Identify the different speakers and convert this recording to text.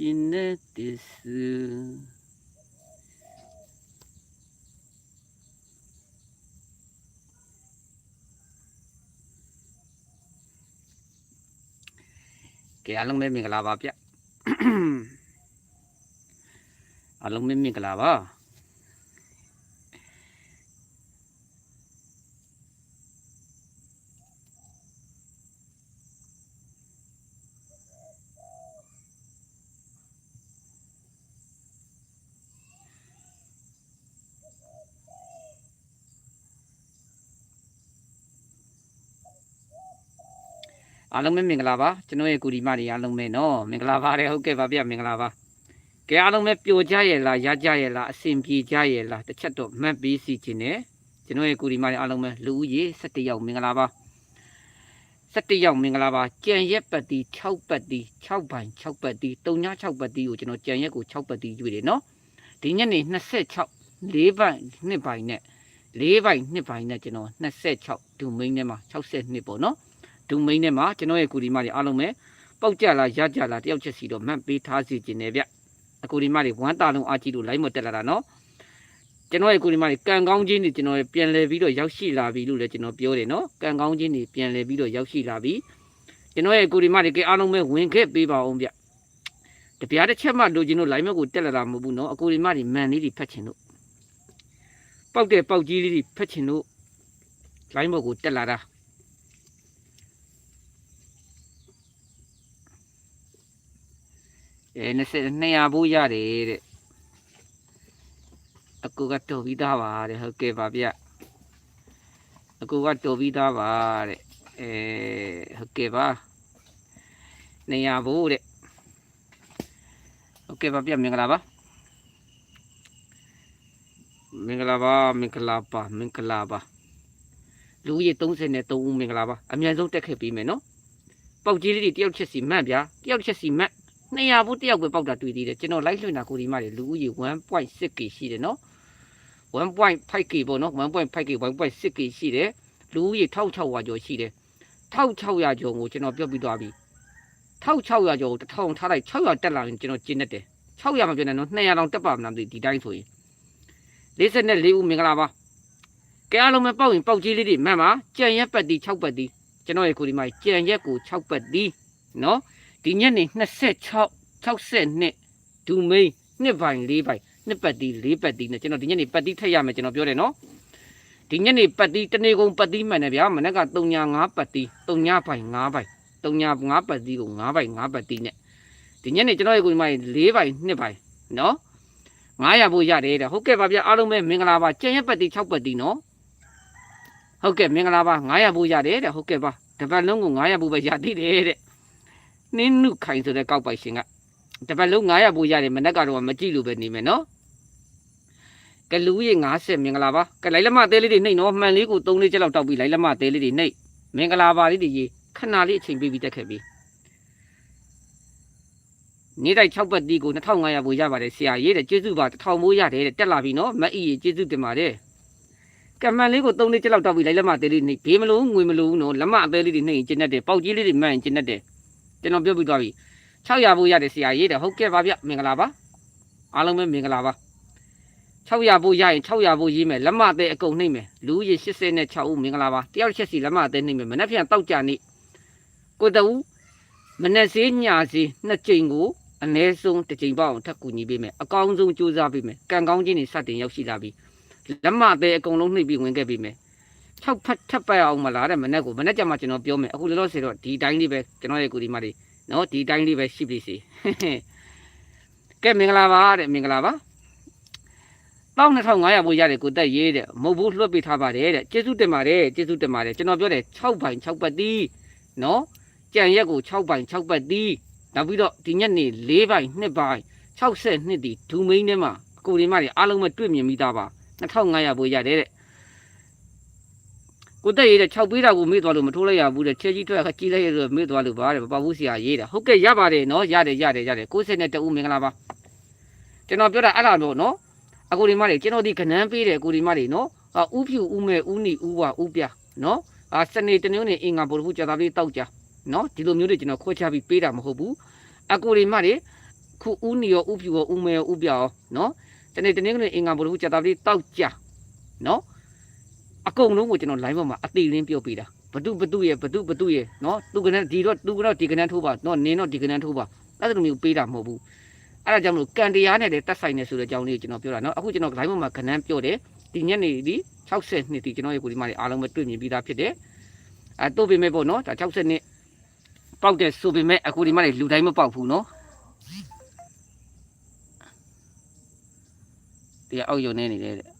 Speaker 1: Genesis ကဲအားလုံးပဲမင်္ဂလာပါဗျအားလုံးပဲမင်္ဂလာပါ အားလုံးပဲမင်္ဂလာပါကျွန်တော်ရဲ့ကူဒီမတွေအားလုံးပဲနော်မင်္ဂလာပါတယ်ဟုတ်ကဲ့ပါဗျမင်္ဂလာပါကဲအားလုံးပဲပျော်ကြရဲ့လားရကြရဲ့လားအဆင်ပြေကြရဲ့လားတစ်ချက်တော့မှတ်ပြီးစီခြင်းနဲ့ကျွန်တော်ရဲ့ကူဒီမတွေအားလုံးပဲလူဦးရေ17ယောက်မင်္ဂလာပါ17ယောက်မင်္ဂလာပါကြံရက်ပတ်တီ6ပတ်တီ6ပိုင်6ပတ်တီ3ည6ပတ်တီကိုကျွန်တော်ကြံရက်ကို6ပတ်တီရွေတယ်နော်ဒီညနေ26 4ပိုင်2ပိုင်နဲ့4ပိုင်2ပိုင်နဲ့ကျွန်တော်26ဒူမိန်းထဲမှာ62ပေါ့နော် ဒုမိန်းထဲမှာကျွန်တော်ရဲ့ကူဒီမတွေအားလုံးပဲပေါက်ကြလားရကြလားတယောက်ချက်စီတော့မှတ်ပေးထားစီခြင်းနဲ့ဗျအကူဒီမတွေဝမ်းတာလုံးအားကြီးလို့လိုက်မတက်လာတာနော်ကျွန်တော်ရဲ့ကူဒီမတွေကံကောင်းခြင်းတွေကျွန်တော်ပြန်လဲပြီးတော့ရောက်ရှိလာပြီလို့လည်းကျွန်တော်ပြောတယ်နော်ကံကောင်းခြင်းတွေပြန်လဲပြီးတော့ရောက်ရှိလာပြီကျွန်တော်ရဲ့ကူဒီမတွေကအားလုံးပဲဝင်ခဲ့ပေးပါအောင်ဗျတပြားတစ်ချက်မှလိုချင်လို့လိုက်မကိုတက်လာတာမဟုတ်ဘူးနော်အကူဒီမတွေမန်လေးတွေဖတ်ချင်လို့ပေါက်တဲ့ပေါက်ကြီးလေးတွေဖတ်ချင်လို့လိုက်မကိုတက်လာတာ အဲ20 200ဘူးရတယ်တဲ့အကူကတော်ပြီးသားပါတဲ့ဟုတ်ကဲ့ပါဗျအကူကတော်ပြီးသားပါတဲ့အဲဟုတ်ကဲ့ပါ200ဘူးတဲ့ဟုတ်ကဲ့ပါဗျမင်္ဂလာပါမင်္ဂလာပါမင်္ဂလာပါမင်္ဂလာပါလူကြီး33ဦးမင်္ဂလာပါအမြန်ဆုံးတက်ခဲ့ပြီးမယ်နော်ပေါက်ကြီးလေးတွေတယောက်ချက်စီမှတ်ဗျာတယောက်ချက်စီမှတ် 200ဘူးတယောက်ပဲပေါက်တာတွေ့သေးတယ်ကျွန်တော်လိုက်လွှင့်တာကိုဒီမတွေလူဦးရေ 1.6k ရှိတယ်နော် 1.5k ပေါ့နော် 1.5k 1.6k ရှိတယ်လူဦးရေ1600ကျော်ရှိတယ်1600ကျော်ကိုကျွန်တော်ပြောပြသွားပြီ1600ကျော်ကို1000ထားလိုက်600တက်လာရင်ကျွန်တော်ကျင်းတတ်တယ်600မပြောနဲ့နော်200တောင်တက်ပါမလားမသိဒီတိုင်းဆိုရင်54ဦးမင်္ဂလာပါကဲအားလုံးပဲပေါက်ရင်ပေါက်ကြီးလေးတွေမှန်ပါကြံရက်ပတ်တီ6ပတ်တီကျွန်တော်ရဲ့ကိုဒီမကြံရက်ကို6ပတ်တီနော် ဒီညနေ26 62ဒူမိန်နှစ်ပိုင်၄ပိုင်နှစ်ပတ်တီ၄ပတ်တီနဲ့ကျွန်တော်ဒီညနေပတ်တီထက်ရမယ်ကျွန်တော်ပြောတယ်နော်ဒီညနေပတ်တီတနေကုန်ပတ်တီမှန်တယ်ဗျာမနေ့က3ည5ပတ်တီ3ညပိုင်5ပိုင်3ည5ပတ်တီကို5ပိုင်5ပတ်တီနဲ့ဒီညနေကျွန်တော်ရဲ့ကိုဒီမှာ၄ပိုင်2ပိုင်နော်900ဖို့ရတယ်တဲ့ဟုတ်ကဲ့ပါဗျာအားလုံးပဲမင်္ဂလာပါကျန်ရက်ပတ်တီ6ပတ်တီနော်ဟုတ်ကဲ့မင်္ဂလာပါ900ဖို့ရတယ်တဲ့ဟုတ်ကဲ့ပါတစ်ပတ်လုံးကို900ဖို့ပဲရသေးတယ်တဲ့ နင်းနုခိုင်ဆိုတဲ့ကောက်ပိုက်ရှင်ကတပတ်လုံး900ပို့ရတယ်မနေ့ကတော့မကြည့်လို့ပဲနေမယ်နော်ကလူကြီး50မင်္ဂလာပါကလိုက်လက်မသေးလေးတွေနှိမ့်နော်မှန်လေးကို3လေးချက်လောက်တောက်ပြီးလိုက်လက်မသေးလေးတွေနှိမ့်မင်္ဂလာပါလေးတွေရေခဏလေးအချိန်ပေးပြီးတက်ခဲ့ပြီနေ့တိုင်း6ပတ်တီးကို2500ပို့ရပါတယ်ဆရာရေးတဲ့ကျေးဇူးပါ1000ပို့ရတယ်တဲ့တက်လာပြီနော်မအီရေကျေးဇူးတင်ပါတယ်ကမန်လေးကို3လေးချက်လောက်တောက်ပြီးလိုက်လက်မသေးလေးနှိမ့်ဘေးမလို့ငွေမလို့နော်လက်မအသေးလေးတွေနှိမ့်ကျင်းတတ်တယ်ပေါက်ကြီးလေးတွေမှန်ကျင်းတတ်တယ် ကျွန်တော်ပြောပြသွားပြီ600ဘူးရတယ်ဆရာရေးတယ်ဟုတ်ကဲ့ပါဗျမင်္ဂလာပါအားလုံးပဲမင်္ဂလာပါ600ဘူးရရင်600ဘူးရေးမယ်လက်မသေးအကုန်နှိမ့်မယ်လူကြီး86ဦးမင်္ဂလာပါတယောက်ချက်စီလက်မသေးနှိမ့်မယ်မနေ့ပြန်တောက်ကြနေ့ကိုတူမနေ့စေးညစေးနှစ်ကြိမ်ကိုအ ਨੇ ဆုံးတစ်ကြိမ်ပေါ့အောင်ထပ်ကူညီပေးမယ်အကောင်းဆုံးကြိုးစားပေးမယ်ကံကောင်းခြင်းတွေစတင်ရောက်ရှိလာပြီလက်မသေးအကုန်လုံးနှိမ့်ပြီးဝင်ခဲ့ပေးမယ် 6ဖက်ထပ်ပတ်အောင်မလားတဲ့မနေ့ကမနေ့ကျမှကျွန်တော်ပြောမယ်အခုလောလောဆယ်တော့ဒီတိုင်းလေးပဲကျွန်တော်ရဲ့ကိုဒီမလေးနော်ဒီတိုင်းလေးပဲရှိပြီစီကဲမင်္ဂလာပါတဲ့မင်္ဂလာပါ12500ပို့ရတယ်ကိုတက်ရေးတဲ့မဟုတ်ဘူးလွှတ်ပေးထားပါတယ်တဲ့ကျေးဇူးတင်ပါတယ်ကျေးဇူးတင်ပါတယ်ကျွန်တော်ပြောတယ်6ပိုင်6ပတ်တီးနော်ကြံရက်ကို6ပိုင်6ပတ်တီးနောက်ပြီးတော့ဒီညနေ4ပိုင်2ပိုင်62တီဒူမိန်းထဲမှာအကိုဒီမတွေအားလုံးပဲတွေ့မြင်မိသားပါ2500ပို့ရတယ်တဲ့ ကိုတက်ရေးတဲ့6ပေးတာကိုမေ့သွားလို့မထိုးလိုက်ရဘူးတဲ့ချဲကြီးထွက်ခကြီးလိုက်ရဆိုမေ့သွားလို့ပါတဲ့ပပဘူးဆရာရေးတာဟုတ်ကဲ့ရပါတယ်နော်ရတယ်ရတယ်ရတယ်60နဲ့တဦးမင်္ဂလာပါကျွန်တော်ပြောတာအဲ့ဒါတော့နော်အကိုဒီမတွေကျွန်တော်ဒီကနန်းပေးတယ်အကိုဒီမတွေနော်အာဥဖြူဥမဲ့ဥနီဥဝဥပြနော်အာစနေတနင်္ဂနွေအင်္ဂါဗုဒ္ဓဟူးကြာတာလေးတောက်ကြနော်ဒီလိုမျိုးတွေကျွန်တော်ခွဲခြားပြီးပေးတာမဟုတ်ဘူးအကိုဒီမတွေခုဦးနေရောဥဖြူရောဥမဲရောဥပြရောနော်တနေ့တနေ့ကနေအင်္ဂါဘုရားကြာတာလေးတောက်ကြနော် အကုန်လုံးကိုကျွန်တော် line ပေါ်မှာအတိအလင်းပြောပြတာဘတုဘတုရဲ့ဘတုဘတုရဲ့နော်သူကလည်းဒီတော့သူကတော့ဒီကနန်းထိုးပါနော်နင်းတော့ဒီကနန်းထိုးပါအဲ့ဒါလိုမျိုးပေးတာမဟုတ်ဘူးအဲ့ဒါကြောင့်မလို့ကန်တရားနဲ့လည်းတက်ဆိုင်နေဆိုတဲ့အကြောင်းလေးကိုကျွန်တော်ပြောတာနော်အခုကျွန်တော် line ပေါ်မှာကနန်းပြောတယ်ဒီညနေဒီ60နှစ်ဒီကျွန်တော်ရဲ့ကိုဒီမှာအားလုံးပဲတွေ့မြင်ပြီးသားဖြစ်တယ်အဲတို့ပေမဲ့ပေါ့နော်ဒါ60နှစ်ပေါက်တဲ့ဆိုပေမဲ့အခုဒီမှာလူတိုင်းမပေါက်ဘူးနော်တရားအောက်ယုံနေနေတယ်တဲ့